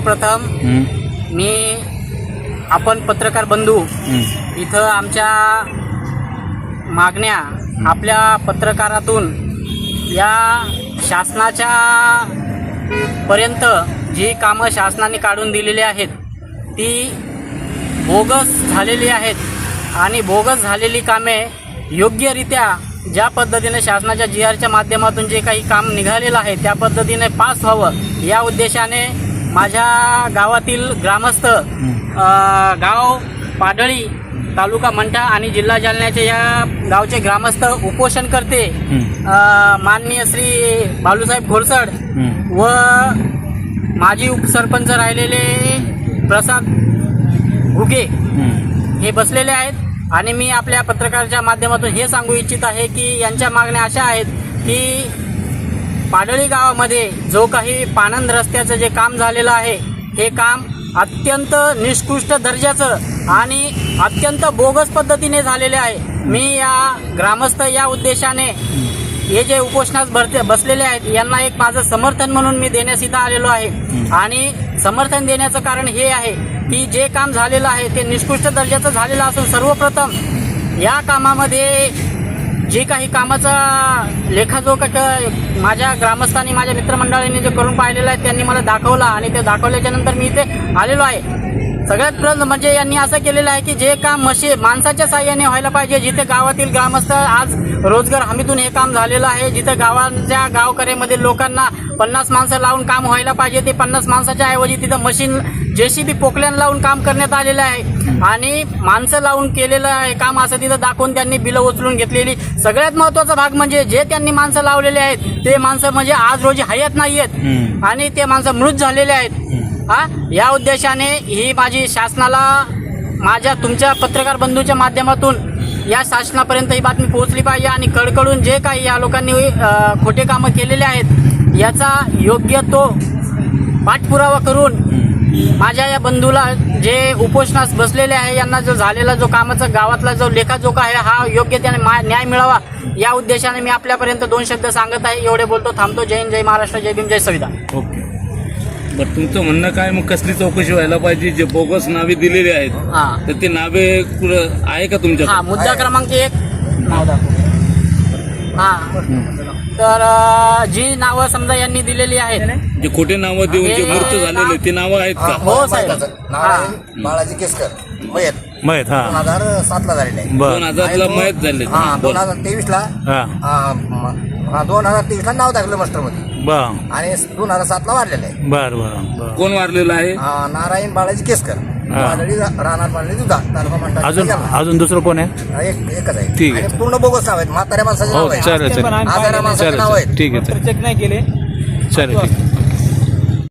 सर्वप्रथम मी आपण पत्रकार बंधू इथं आमच्या मागण्या आपल्या पत्रकारातून या शासनाच्या पर्यंत जी कामं शासनाने काढून दिलेली आहेत ती बोगस झालेली आहेत आणि बोगस झालेली कामे योग्यरित्या ज्या पद्धतीने शासनाच्या जी आरच्या माध्यमातून जे काही काम निघालेलं आहे त्या पद्धतीने पास व्हावं या उद्देशाने माझ्या गावातील ग्रामस्थ गाव पाडळी तालुका मंठा आणि जिल्हा जालन्याचे या गावचे ग्रामस्थ उपोषण करते माननीय श्री बालूसाहेब घोरसड. व माजी उपसरपंच राहिलेले प्रसाद घुगे. हे बसलेले आहेत आणि मी आपल्या पत्रकाराच्या माध्यमातून हे सांगू इच्छित आहे की यांच्या मागण्या अशा आहेत की पाडळी गावामध्ये जो काही पानंद रस्त्याचं जे काम झालेलं आहे हे काम अत्यंत निष्कृष्ट दर्जाचं आणि अत्यंत बोगस पद्धतीने झालेले आहे. मी या ग्रामस्थ या उद्देशाने हे जे उपोषणास भरते बसलेले आहेत यांना एक माझं समर्थन म्हणून मी देण्यास इथं आलेलो आहे. आणि समर्थन देण्याचं कारण हे आहे की जे काम झालेलं आहे ते निष्कृष्ट दर्जाचं झालेलं असून सर्वप्रथम या कामामध्ये जे काही कामाचा लेखाजोखा क- माझ्या ग्रामस्थांनी माझ्या मित्रमंडळांनी जे करून पाहिलेलं आहे त्यांनी मला दाखवला आणि ते दाखवल्याच्या नंतर मी इथे आलेलो आहे. सगळ्यात प्रथम म्हणजे यांनी असं केलेलं आहे की जे काम मशी माणसाच्या साह्याने व्हायला पाहिजे जिथे गावातील ग्रामस्थ आज रोजगार हमीतून हे काम झालेलं आहे जिथे गावांच्या गावकऱ्यामध्ये लोकांना पन्नास माणसं लावून काम व्हायला पाहिजे ते पन्नास माणसाच्या ऐवजी तिथं मशीन जेसीबी पोकल्यान लावून काम करण्यात आलेलं आहे. आणि माणसं लावून केलेलं आहे काम असं तिथं दाखवून त्यांनी बिलं उचलून घेतलेली. सगळ्यात महत्त्वाचा भाग म्हणजे जे त्यांनी माणसं लावलेले आहेत ते माणसं म्हणजे आज रोजी हयात नाही आहेत. आणि ते माणसं मृत झालेले आहेत. हा? या उद्देशाने ही माझी शासनाला माझ्या तुमच्या पत्रकार बंधूच्या माध्यमातून या शासनापर्यंत ही बातमी पोहोचली पाहिजे आणि कडकडून जे काही या लोकांनी खोटे कामं केलेले आहेत याचा योग्य तो पाठपुरावा करून माझ्या या बंधूला जे उपोषणास बसलेले आहे यांना जो झालेला जो कामाचा गावातला जो लेखाजोखा आहे हा योग्य त्याने मा- न्याय मिळावा या उद्देशाने मी आपल्यापर्यंत दोन शब्द सांगत आहे. एवढे बोलतो थांबतो. जय हिंद जय महाराष्ट्र जय भीम जय संविधान. ओके. बरं तुमचं म्हणणं काय? मग कसली चौकशी व्हायला पाहिजे? जे बोगस नावे दिलेली आहेत हा. तर ते नावे कुठं आहे का तुमच्या हा मुद्दा क्रमांक एक. नाव दाखव. हा. तर अ, जी नावं समजा यांनी दिलेली आहेत. जे खोटे नावं देऊन जे हे मृत झालेले ते नावं आहेत का? हो, साहेब. नारायण बाळाजी केसकर. मयत. माहीत दोन हा हजार सातला झालेले. आहे दोन हजारला मयत झाले हा दोन हजार तेवीसला. हा. हा दोन हजार तेवीसला नाव टाकलं मास्टरमध्ये बर. आणि दोन हजार सातला वाढलेलं आहे. बर बर कोण वारलेलं आहे? हा, नारायण बाळाजी केसकर. हा. वादळी रा- राहणार पाडळी दुधा तालुका मंडळ. अजून अजून दुसरं कोण आहे? एक एकच आहे. ठीक आहे. आणि पूर्ण बोगस नाव आहेत. म्हाताऱ्या माणसाचे हो नाव आहे चालेल. माणसाचे चालेल आहेत. ठीक आहे चालेल. चेक नाही केले. चालेल ठीक आहे.